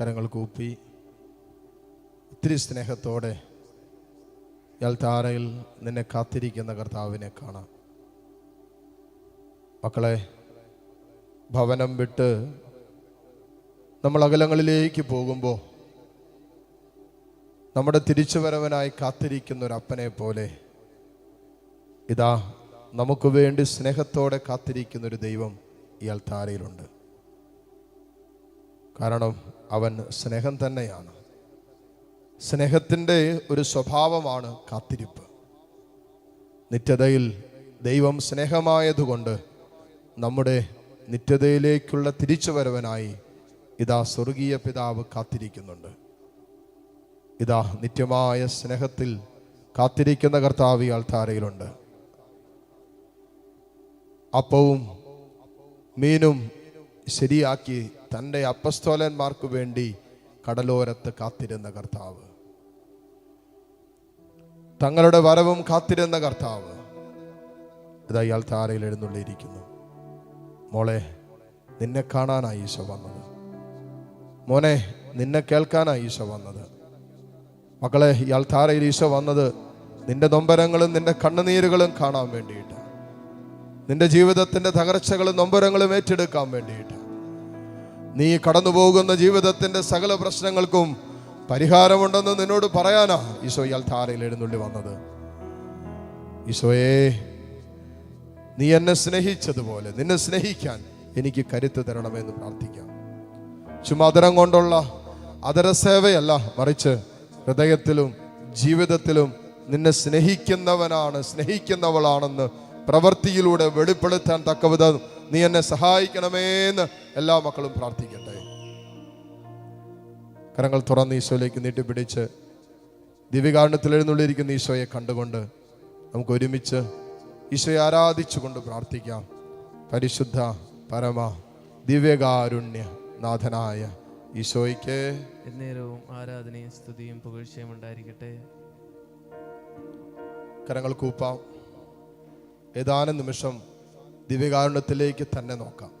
കരങ്ങൾ കൂപ്പി ഒത്തിരി സ്നേഹത്തോടെ ഇയാൾ താരയിൽ നിന്നെ കാത്തിരിക്കുന്ന കർത്താവിനെ കാണാം. മക്കളെ ഭവനം വിട്ട് നമ്മൾ അകലങ്ങളിലേക്ക് പോകുമ്പോൾ നമ്മുടെ തിരിച്ചുവരവനായി കാത്തിരിക്കുന്ന ഒരു അപ്പനെ പോലെ ഇതാ നമുക്ക് വേണ്ടി സ്നേഹത്തോടെ കാത്തിരിക്കുന്ന ഒരു ദൈവം ഇയാൾ താരയിലുണ്ട് കാരണം അവൻ സ്നേഹം തന്നെയാണ്. സ്നേഹത്തിന്റെ ഒരു സ്വഭാവമാണ് കാത്തിരിപ്പ്. നിത്യതയിൽ ദൈവം സ്നേഹമായതുകൊണ്ട് നമ്മുടെ നിത്യതയിലേക്കുള്ള തിരിച്ചുവരവനായി ഇതാ സ്വർഗീയ പിതാവ് കാത്തിരിക്കുന്നുണ്ട്. ഇതാ നിത്യമായ സ്നേഹത്തിൽ കാത്തിരിക്കുന്ന കർത്താവ് ഇയാൾ താരയിലുണ്ട് അപ്പവും മീനും ശരിയാക്കി തന്റെ അപ്പസ്തോലന്മാർക്ക് വേണ്ടി കടലോരത്ത് കാത്തിരുന്ന കർത്താവ്. തങ്ങളുടെ വരവും കാത്തിരുന്ന കർത്താവ്. ഇതാ ഇയാൾ താരയിൽ എഴുന്നള്ളിയിരിക്കുന്നു. മോളെ നിന്നെ കാണാനായി ഈശോ വന്നത്. മോനെ നിന്നെ കേൾക്കാനായി ഈശോ വന്നത്. മക്കളെ ഇയാൾ താരയിൽ ഈശോ വന്നത് നിന്റെ നൊമ്പരങ്ങളും നിന്റെ കണ്ണുനീരുകളും കാണാൻ വേണ്ടിയിട്ട്. നിന്റെ ജീവിതത്തിന്റെ തകർച്ചകളും നൊമ്പരങ്ങളും ഏറ്റെടുക്കാൻ വേണ്ടിയിട്ട്. നീ കടന്നു പോകുന്ന ജീവിതത്തിന്റെ സകല പ്രശ്നങ്ങൾക്കും പരിഹാരമുണ്ടെന്ന് നിന്നോട് പറയാനാ ഈശോ ഇയാൾ ധാരയിൽ എഴുന്നള്ളി വന്നത്. ഈശോയെ നീ എന്നെ സ്നേഹിച്ചതുപോലെ നിന്നെ സ്നേഹിക്കാൻ എനിക്ക് കരുത്ത് തരണമെന്ന് പ്രാർത്ഥിക്കാം. ചുമതരം കൊണ്ടുള്ള അതരസേവയല്ല മറിച്ച് ഹൃദയത്തിലും ജീവിതത്തിലും നിന്നെ സ്നേഹിക്കുന്നവനാണ് സ്നേഹിക്കുന്നവളാണെന്ന് പ്രവൃത്തിയിലൂടെ വെളിപ്പെടുത്താൻ തക്കവിധം നീ എന്നെ സഹായിക്കണമേന്ന് എല്ലാ മക്കളും പ്രാർത്ഥിക്കട്ടെ. കരങ്ങൾ തുറന്ന് ഈശോയിലേക്ക് നീട്ടി പിടിച്ച് ദിവ്യകാരണത്തിൽ എഴുന്നള്ളിയിരിക്കുന്ന ഈശോയെ കണ്ടുകൊണ്ട് നമുക്ക് ഒരുമിച്ച് ഈശോയെ ആരാധിച്ചുകൊണ്ട് പ്രാർത്ഥിക്കാം. പരിശുദ്ധ പരമ ദിവ്യകാരുണ്യ നാഥനായ ഈശോയ്ക്ക് എന്നേരവും ആരാധനയും സ്തുതിയും പുകഴ്ചയും ഉണ്ടായിരിക്കട്ടെ. കരങ്ങൾ കൂപ്പാം. ഏതാനും നിമിഷം ദിവ്യകാരുണ്യത്തിലേക്ക് തന്നെ നോക്കാം.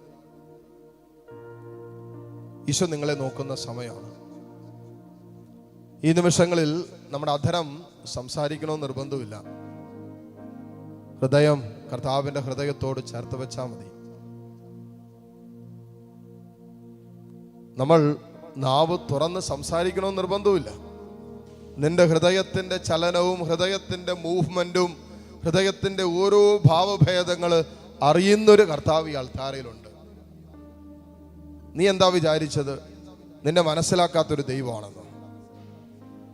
ഈശോ നിങ്ങളെ നോക്കുന്ന സമയമാണ്. ഈ നിമിഷങ്ങളിൽ നമ്മുടെ അധരം സംസാരിക്കണമെന്ന് നിർബന്ധമില്ല. ഹൃദയം കർത്താവിന്റെ ഹൃദയത്തോട് ചേർത്ത് വെച്ചാൽ മതി. നമ്മൾ നാവ് തുറന്ന് സംസാരിക്കണമെന്ന് നിർബന്ധമില്ല. നിന്റെ ഹൃദയത്തിന്റെ ചലനവും ഹൃദയത്തിന്റെ മൂവ്മെന്റും ഹൃദയത്തിന്റെ ഓരോ ഭാവഭേദങ്ങൾ അറിയുന്നൊരു കർത്താവ് ഈ അൾത്താരയിലുണ്ട് നീ എന്താ വിചാരിച്ചത്? നിന്നെ മനസ്സിലാക്കാത്തൊരു ദൈവമാണെന്നോ?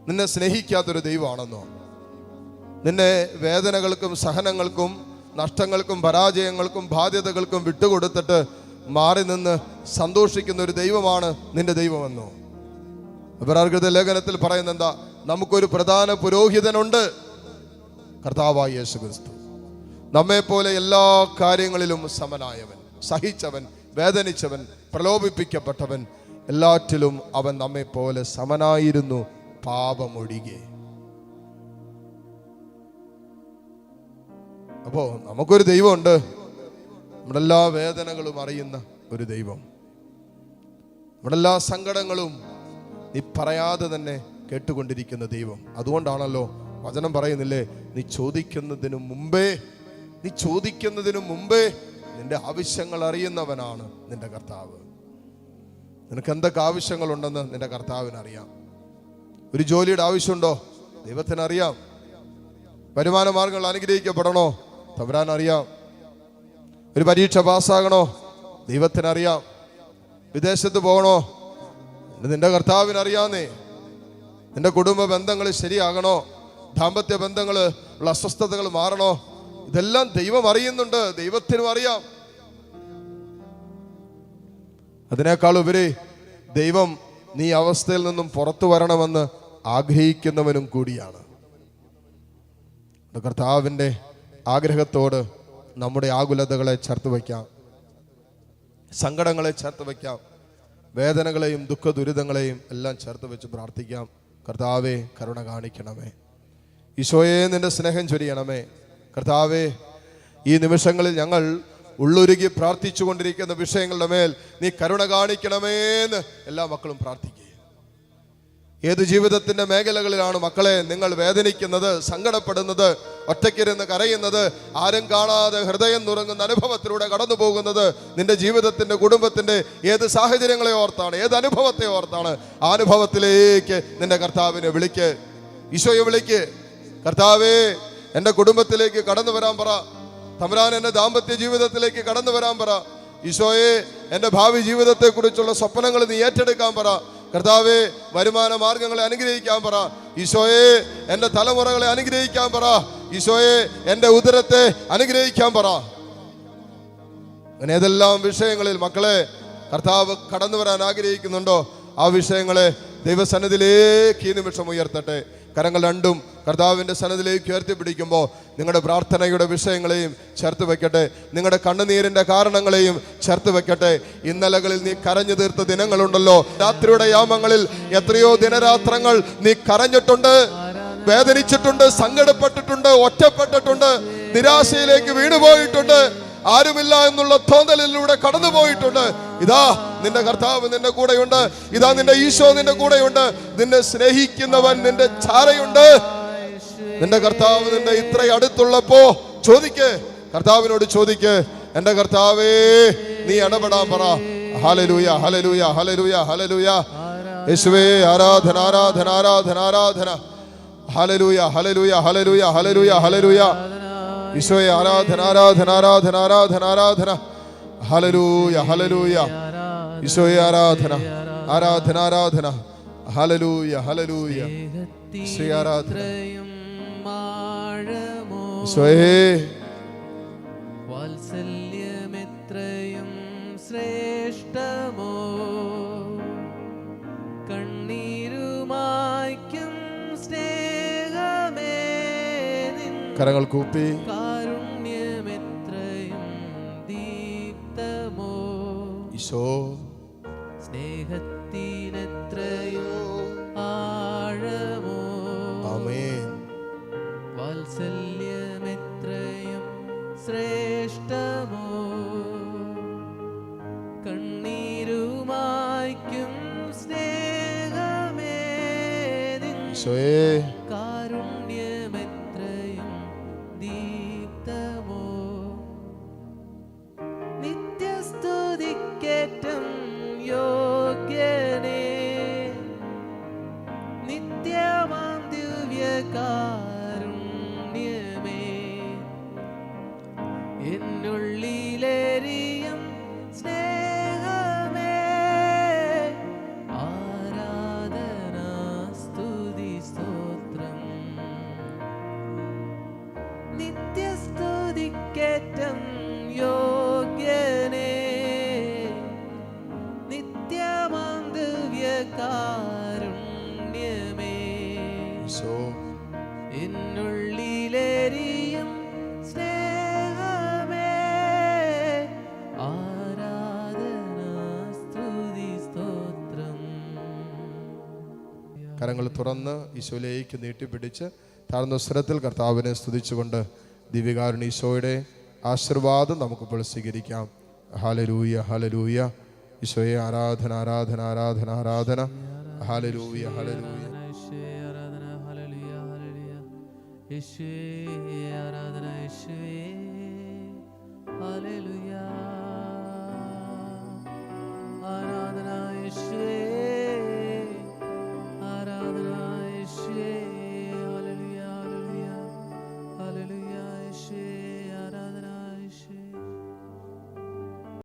നിന്നെ സ്നേഹിക്കാത്തൊരു ദൈവമാണെന്നോ? നിന്നെ വേദനകൾക്കും സഹനങ്ങൾക്കും നഷ്ടങ്ങൾക്കും പരാജയങ്ങൾക്കും ബാധ്യതകൾക്കും വിട്ടുകൊടുത്തിട്ട് മാറി നിന്ന് സന്തോഷിക്കുന്ന ഒരു ദൈവമാണ് നിന്റെ ദൈവമെന്നോ? അപരാർഗത ലേഖനത്തിൽ പറയുന്ന എന്താ നമുക്കൊരു പ്രധാന പുരോഹിതനുണ്ട്. കർത്താവായ യേശു ക്രിസ്തു നമ്മെ പോലെ എല്ലാ കാര്യങ്ങളിലും സമനായവൻ സഹിച്ചവൻ വേദനിച്ചവൻ പ്രലോഭിപ്പിക്കപ്പെട്ടവൻ എല്ലാറ്റിലും അവൻ നമ്മെ പോലെ സമനായിരുന്നു. പാപമൊഴികെ അപ്പോ നമുക്കൊരു ദൈവമുണ്ട്. നമ്മുടെ എല്ലാ വേദനകളും അറിയുന്ന ഒരു ദൈവം. നമ്മുടെ എല്ലാ സങ്കടങ്ങളും നീ പറയാതെ തന്നെ കേട്ടുകൊണ്ടിരിക്കുന്ന ദൈവം. അതുകൊണ്ടാണല്ലോ വചനം പറയുന്നില്ലേ? നീ ചോദിക്കുന്നതിനു മുമ്പേ നീ ചോദിക്കുന്നതിനു മുമ്പേ നിന്റെ ആവശ്യങ്ങൾ അറിയുന്നവനാണ് നിന്റെ കർത്താവ്. നിനക്ക് എന്തൊക്കെ ആവശ്യങ്ങളുണ്ടെന്ന് നിന്റെ കർത്താവിന് അറിയാം ഒരു ജോലിയുടെ ആവശ്യമുണ്ടോ? ദൈവത്തിന് അറിയാം വരുമാന മാർഗങ്ങൾ അനുഗ്രഹിക്കപ്പെടണോ? തവരാൻ അറിയാം ഒരു പരീക്ഷ പാസ്സാകണോ? ദൈവത്തിന് അറിയാം വിദേശത്ത് പോകണോ? നിന്റെ കർത്താവിന് അറിയാന്നേ നിന്റെ കുടുംബ ബന്ധങ്ങൾ ശരിയാകണോ? ദാമ്പത്യ ബന്ധങ്ങൾ ഉള്ള അസ്വസ്ഥതകൾ മാറണോ? ഇതെല്ലാം ദൈവം അറിയുന്നുണ്ട്. ദൈവത്തിനും അറിയാം. അതിനേക്കാൾ ഉപരി ദൈവം നീ അവസ്ഥയിൽ നിന്നും പുറത്തു വരണമെന്ന് ആഗ്രഹിക്കുന്നവനും കൂടിയാണ്. കർത്താവിന്റെ ആഗ്രഹത്തോട് നമ്മുടെ ആകുലതകളെ ചേർത്ത് വയ്ക്കാം. സങ്കടങ്ങളെ ചേർത്ത് വയ്ക്കാം. വേദനകളെയും ദുഃഖ ദുരിതങ്ങളെയും എല്ലാം ചേർത്ത് വെച്ച് പ്രാർത്ഥിക്കാം. കർത്താവെ കരുണ കാണിക്കണമേ. ഈശോയെ നിന്റെ സ്നേഹം ചൊരിയണമേ. കർത്താവെ ഈ നിമിഷങ്ങളിൽ ഞങ്ങൾ ഉള്ളുരുകി പ്രാർത്ഥിച്ചു കൊണ്ടിരിക്കുന്ന വിഷയങ്ങളുടെ മേൽ നീ കരുണ കാണിക്കണമേ എന്ന് എല്ലാ മക്കളും പ്രാർത്ഥിക്കുക ഏത് ജീവിതത്തിന്റെ മേഖലകളിലാണ് മക്കളെ നിങ്ങൾ വേദനിക്കുന്നത് സങ്കടപ്പെടുന്നത് ഒറ്റയ്ക്കിരുന്ന് കരയുന്നത് ആരും കാണാതെ ഹൃദയം നുറങ്ങുന്ന അനുഭവത്തിലൂടെ കടന്നു പോകുന്നത് നിന്റെ ജീവിതത്തിന്റെ കുടുംബത്തിന്റെ ഏത് സാഹചര്യങ്ങളെ ഓർത്താണ് ഏത് അനുഭവത്തെ ഓർത്താണ്? ആ അനുഭവത്തിലേക്ക് നിന്റെ കർത്താവിനെ വിളിക്ക്. ഈശോയെ വിളിക്ക്. കർത്താവേ എന്റെ കുടുംബത്തിലേക്ക് കടന്നു വരാൻ പറ. തമ്പുരാൻ എന്റെ ദാമ്പത്യ ജീവിതത്തിലേക്ക് കടന്നു വരാൻ പറ. ഈശോയെ എന്റെ ഭാവി ജീവിതത്തെക്കുറിച്ചുള്ള സ്വപ്നങ്ങൾ നീ ഏറ്റെടുക്കാൻ പറ. കർത്താവെ വരുമാന മാർഗങ്ങളെ അനുഗ്രഹിക്കാൻ പറ. ഈശോയെ എന്റെ തലമുറകളെ അനുഗ്രഹിക്കാൻ പറ. ഈശോയെ എന്റെ ഉദരത്തെ അനുഗ്രഹിക്കാൻ പറ. അങ്ങനെ ഏതെല്ലാം വിഷയങ്ങളിൽ മക്കളെ കർത്താവ് കടന്നു വരാൻ ആഗ്രഹിക്കുന്നുണ്ടോ? ആ വിഷയങ്ങളെ ദൈവസന്നിധിയിലേക്ക് ഈ നിമിഷം ഉയർത്തട്ടെ. കരങ്ങൾ രണ്ടും കർത്താവിന്റെ സന്നദ്ധിലേക്ക് ഉയർത്തിപ്പിടിക്കുമ്പോൾ നിങ്ങളുടെ പ്രാർത്ഥനയുടെ വിഷയങ്ങളെയും ചേർത്ത് വെക്കട്ടെ. നിങ്ങളുടെ കണ്ണുനീരിന്റെ കാരണങ്ങളെയും ചേർത്ത് വെക്കട്ടെ. ഇന്നലകളിൽ നീ കരഞ്ഞു തീർത്ത ദിനങ്ങളുണ്ടല്ലോ. രാത്രിയുടെ യാമങ്ങളിൽ എത്രയോ ദിനരാത്രങ്ങൾ നീ കരഞ്ഞിട്ടുണ്ട് വേദനിച്ചിട്ടുണ്ട് സങ്കടപ്പെട്ടിട്ടുണ്ട് ഒറ്റപ്പെട്ടിട്ടുണ്ട് നിരാശയിലേക്ക് വീണുപോയിട്ടുണ്ട്. ആരുമില്ല എന്നുള്ള തോന്നലിലൂടെ കടന്നു പോയിട്ടുണ്ട് ഇതാ നിന്റെ കർത്താവ് നിന്റെ കൂടെയുണ്ട്. ഇതാ നിന്റെ ഈശോ നിന്റെ കൂടെയുണ്ട്. നിന്നെ സ്നേഹിക്കുന്നവൻ നിന്റെ ചാരയുണ്ട്. നിന്റെ കർത്താവ് നിന്റെ ഇത്ര അടുത്തുള്ളപ്പോ ചോദിക്ക്. കർത്താവിനോട് ചോദിക്ക്. എന്റെ കർത്താവേ നീ ഇടപെടാൻ പറ. ഹലലൂയ ഹലലൂയ ഹലലൂയ ഹലലൂയ യേശുവേ ആരാധന ആരാധന ആരാധന ആരാധന. ഹലലൂയ ഹലലൂയ ഹലലൂയ ഹലലൂയ ഹലലൂയ യേശുവേ ആരാധന ആരാധന ആരാധന ആരാധന ആരാധന. ഹലലൂയ ഹലലൂയ ഈശോയെ ആരാധന ആരാധന ആരാധന. ഹലലൂയ ഹലലൂയ ശ്രീ ആരാധന. വാത്സല്യമെത്രയും ശ്രേഷ്ഠമോ? കണ്ണീരുമായ്ക്കും സ്നേഹമേ കരങ്ങൾ കൂപ്പി. കാരുണ്യമെത്രയും ദീപ്തമോ? ഈശോ. സ്നേഹത്തിനെത്രയോ വാത്സല്യമെത്രയും ശ്രേഷ്ഠമോ? കണ്ണീരുമായിക്കും സ്നേഹമേ കാരുണ്യമെത്രയും ദീപ്തമോ? നിത്യസ്തുതിക്കേറ്റം യോഗ്യനേ. നിത്യമാം ദിവ്യകാരുണ്യമേ നിത്യസ്തുതിക്കേറ്റം യോഗ്യനേ. നിത്യമാം എന്നുള്ളിലെരിയും സ്നേഹമേ. ആരാധന സ്തുതി സ്തോത്രം. കരങ്ങൾ തുറന്ന് ഈശോയിലേക്ക് നീട്ടിപ്പിടിച്ച് താഴ്ന്ന സ്വരത്തിൽ കർത്താവിനെ സ്തുതിച്ചുകൊണ്ട് ദിവ്യകാരുണീശോയുടെ ആശീർവാദം നമുക്കിപ്പോൾ സ്വീകരിക്കാം. ഹലരൂയ ഹലരൂയ ഈശോയെ ആരാധന ആരാധന ആരാധന ആരാധന. ഹലരൂയ ഹാലലൂയ ആരാധന ആരാധന